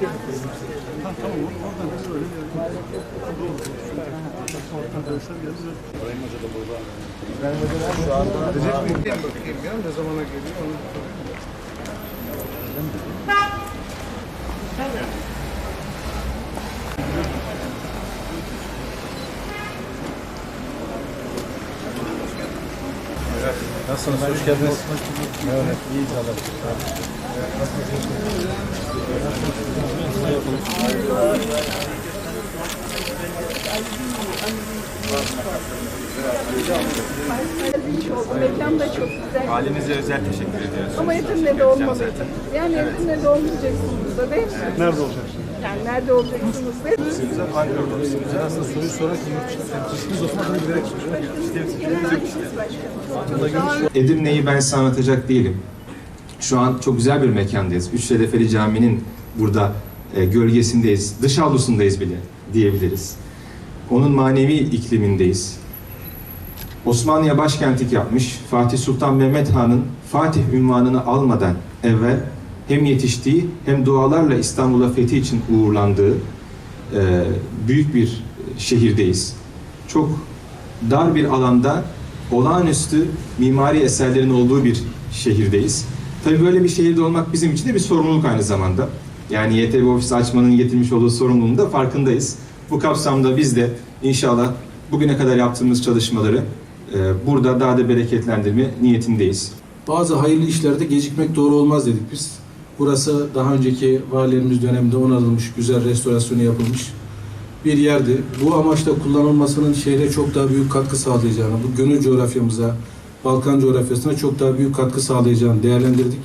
Ha, tamam oradan biz öyle. İbrahim Hoca da burada. İbrahim Hoca şu anda... Bakayım bakayım ya ne zamana geliyor onu sorayım. Nasılsınız? Hoş geldiniz. Evet, iyi inşallah. Mekan da çok güzel. Halinize özel teşekkür ediyoruz. Ama Edirne'de de olmalıydı. Yani Edirne'de olmayacaksınız burada değil mi? Nerede olacaksın? Yani nerede olacaksınız değil mi? Ankara'da ofisimiz. Aslında soruyu sorarak yurt dışında bilerek soruyorum. Genellikle başkanım. Edirne'yi ben size anlatacak değilim. Şu an çok güzel bir mekandayız. Üç Şerefeli Camii'nin burada e, gölgesindeyiz. Dış avlusundayız bile diyebiliriz. Onun manevi iklimindeyiz. Osmanlı'ya başkentlik yapmış Fatih Sultan Mehmet Han'ın Fatih ünvanını almadan evvel hem yetiştiği hem dualarla İstanbul'a fethi için uğurlandığı e, büyük bir şehirdeyiz. Çok dar bir alanda olağanüstü mimari eserlerin olduğu bir şehirdeyiz. Tabii böyle bir şehirde olmak bizim için de bir sorumluluk aynı zamanda. Yani YTB ofisi açmanın getirmiş olduğu sorumluluğun da farkındayız. Bu kapsamda biz de inşallah bugüne kadar yaptığımız çalışmaları e, burada daha da bereketlendirme niyetindeyiz. Bazı hayırlı işlerde gecikmek doğru olmaz dedik biz. Burası daha önceki valilerimiz döneminde onarılmış, güzel restorasyonu yapılmış bir yerdi. Bu amaçla kullanılmasının şehre çok daha büyük katkı sağlayacağını, bu gönül coğrafyamıza, Balkan coğrafyasına çok daha büyük katkı sağlayacağını değerlendirdik.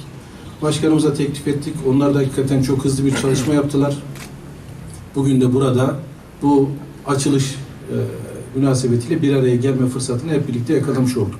Başkanımıza teklif ettik. Onlar da hakikaten çok hızlı bir çalışma yaptılar. Bugün de burada bu açılış e, münasebetiyle bir araya gelme fırsatını hep birlikte yakalamış olduk.